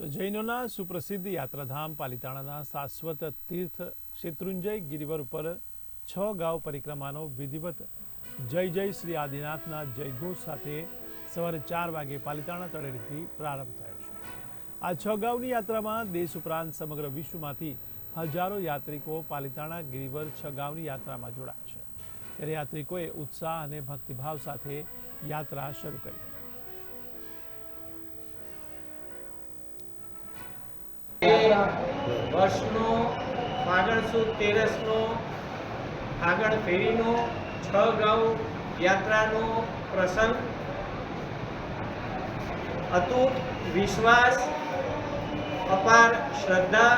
તો જૈનોના સુપ્રસિદ્ધ યાત્રાધામ પાલિતાણાના શાશ્વત તીર્થ શેત્રુંજય ગિરિવર ઉપર છ ગાંવ પરિક્રમાનો વિધિવત જય જય શ્રી આદિનાથના જયઘોષ સાથે સવારે ચાર વાગે પાલિતાણા તળેટીથી પ્રારંભ થયો છે. આ છ ગાંવની યાત્રામાં દેશ ઉપરાંત સમગ્ર વિશ્વમાંથી હજારો યાત્રિકો પાલિતાણા ગિરિવર છ ગાંવની યાત્રામાં જોડાયા છે. ત્યારે યાત્રિકોએ ઉત્સાહ અને ભક્તિભાવ સાથે યાત્રા શરૂ કરી. વર્ષનો, ફાગણ સુદ તેરસનો, ફાગણ ફેરીનો, છ ગાઉ યાત્રાનો પ્રસંગ. અતૂટ વિશ્વાસ, અપાર શ્રદ્ધા,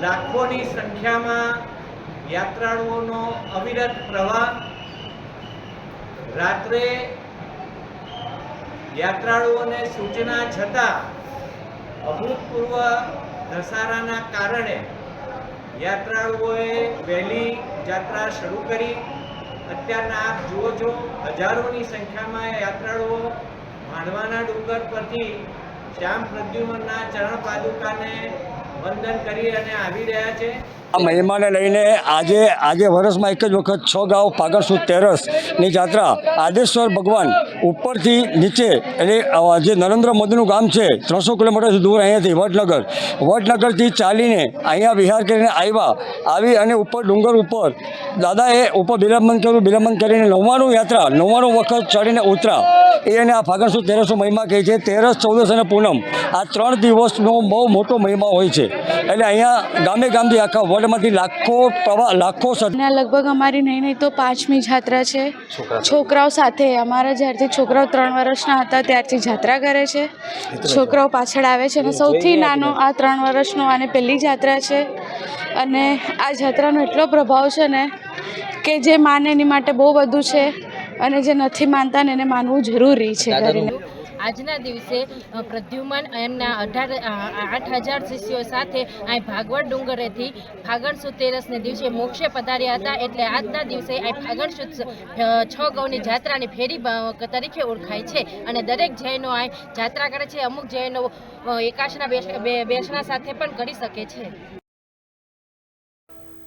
લાખોની સંખ્યામાં યાત્રાળુઓનો અવિરત પ્રવાહ. રાત્રે યાત્રાળુઓને સૂચના છતાં અભૂતપૂર્વ ધસારાના કારણે યાત્રાળુઓએ વહેલી યાત્રા શરૂ કરી. અત્યારના આપ જુઓ છો, હજારોની સંખ્યામાં યાત્રાળુઓ માંડવાના ડુંગર પરથી શ્યામ પ્રદ્યુમનના ચરણ પાદુકાને વંદન કરી અને આવી રહ્યા છે. આ મહિમાને લઈને આજે આજે વર્ષમાં એક જ વખત છ ગાંવ ફાગણ સુદ તેરસની જાત્રા આદેશ્વર ભગવાન ઉપરથી નીચે એટલે જે નરેન્દ્ર મોદીનું ગામ છે, ત્રણસો કિલોમીટરથી દૂર અહીંયાથી વડનગર. વડનગરથી ચાલીને અહીંયા વિહાર કરીને આવ્યા. આવી અને ઉપર ડુંગર ઉપર દાદાએ ઉપર બિલંબન કર્યું. બિરાજમાન કરીને નવ્વાણું યાત્રા, નવ્વાણું વખત ચડીને ઉતરા એ અને આ ફાગણ સુદ તેરસનો મહિમા કહે છે? તેરસ ચૌદસ અને પૂનમ. આ ત્રણ દિવસનો બહુ મોટો મહિમા હોય છે. એટલે અહીંયા ગામે ગામથી આખા વર્લ્ડમાંથી લાખો પ્રવા લાખો લગભગ અમારી નહીં નહીં તો પાંચમી જાત્રા છે. છોકરાઓ. સાથે અમારા જ્યારથી છોકરાઓ ત્રણ વર્ષના હતા ત્યારથી જાત્રા કરે છે. છોકરાઓ પાછળ આવે છે અને સૌથી નાનો આ ત્રણ વર્ષનો આને પહેલી જાત્રા છે. અને આ જાત્રાનો એટલો પ્રભાવ છે ને કે જે માને એની માટે બહુ બધું છે. અને જે નથી માનતા ને એને માનવું જરૂરી છે કરીને આજના દિવસે પ્રદ્યુમન એમના અઢાર આઠ હજાર શિષ્યો સાથે અહીં ભાગવત ડુંગરેથી ફાગણ સુદ તેરસને દિવસે મોક્ષે પધાર્યા હતા. એટલે આજના દિવસે અહીં ફાગણ સુદ છ ગૌની જાત્રાની ફેરી તરીકે ઓળખાય છે. અને દરેક જૈનો અહીં જાત્રા કરે છે. અમુક જૈનો એકાશના બે- બેસણા સાથે પણ કરી શકે છે.